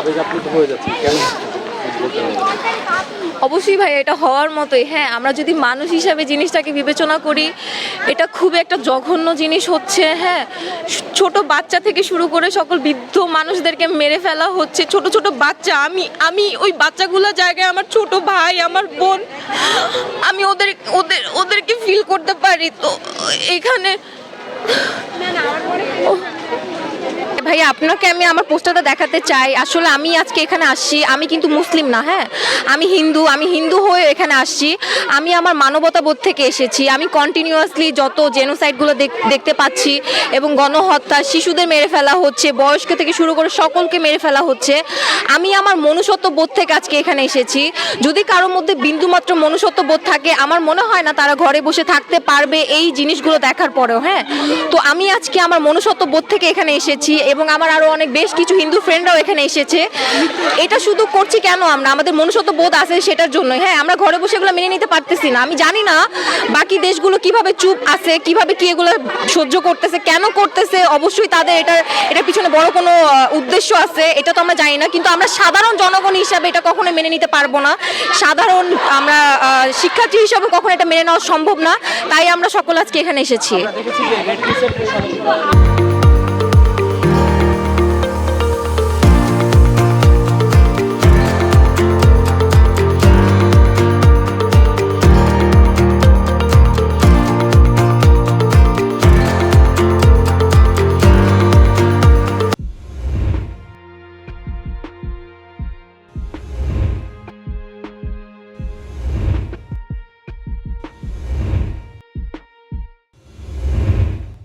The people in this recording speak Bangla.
আবেগ আপ্লুত হয়ে যাচ্ছে কেন অবশ্যই ভাই এটা হওয়ার মতোই। হ্যাঁ আমরা যদি মানুষ হিসাবে জিনিসটাকে বিবেচনা করি এটা খুব একটা জঘন্য জিনিস হচ্ছে। হ্যাঁ ছোট বাচ্চা থেকে শুরু করে সকল বৃদ্ধ মানুষদেরকে মেরে ফেলা হচ্ছে। ছোট ছোট বাচ্চা আমি আমি ওই বাচ্চাগুলো জায়গায় আমার ছোট ভাই আমার বোন আমি ওদের ওদের ওদেরকে ফিল করতে পারি। তো এখানে ভাই, আপনাকে আমি আমার পোস্টারটা দেখাতে চাই। আসলে আমি আজকে এখানে আসছি। আমি কিন্তু মুসলিম না হ্যাঁ? আমি হিন্দু আমি হিন্দু হয়ে এখানে আসছি। আমি আমার মানবতাবোধ থেকে এসেছি। আমি কন্টিনিউয়াসলি যত জেনোসাইডগুলো দেখতে পাচ্ছি এবং গণহত্যা, শিশুদের মেরে ফেলা হচ্ছে, বয়স্ক থেকে শুরু করে সকলকে মেরে ফেলা হচ্ছে, আমি আমার মনুষ্যত্ব বোধ থেকে আজকে এখানে এসেছি। যদি কারোর মধ্যে বিন্দুমাত্র মনুষ্যত্ব বোধ থাকে, আমার মনে হয় না তারা ঘরে বসে থাকতে পারবে এই জিনিসগুলো দেখার পরেও হ্যাঁ? তো আমি আজকে আমার মনুষ্যত্ব বোধ থেকে এখানে এসেছি এবং আমার আরও অনেক বেশ কিছু হিন্দু ফ্রেন্ডরাও এখানে এসেছে। এটা শুধু করছি কেন আমরা? আমাদের মনুষ্যত্ব বোধ আছে সেটার জন্য হ্যাঁ আমরা ঘরে বসে এগুলো মেনে নিতে পারতেছি না। আমি জানি না বাকি দেশগুলো কীভাবে চুপ আছে, কীভাবে কি এগুলো সহ্য করতেছে, কেন করতেছে, অবশ্যই তাদের এটার এটার পিছনে বড় কোনো উদ্দেশ্য আছে, এটা তো আমরা জানি না। কিন্তু আমরা সাধারণ জনগণ হিসাবে এটা কখনো মেনে নিতে পারব না। সাধারণ আমরা শিক্ষার্থী হিসাবে কখনো এটা মেনে নেওয়া সম্ভব না। তাই আমরা সকল আজকে এখানে এসেছি।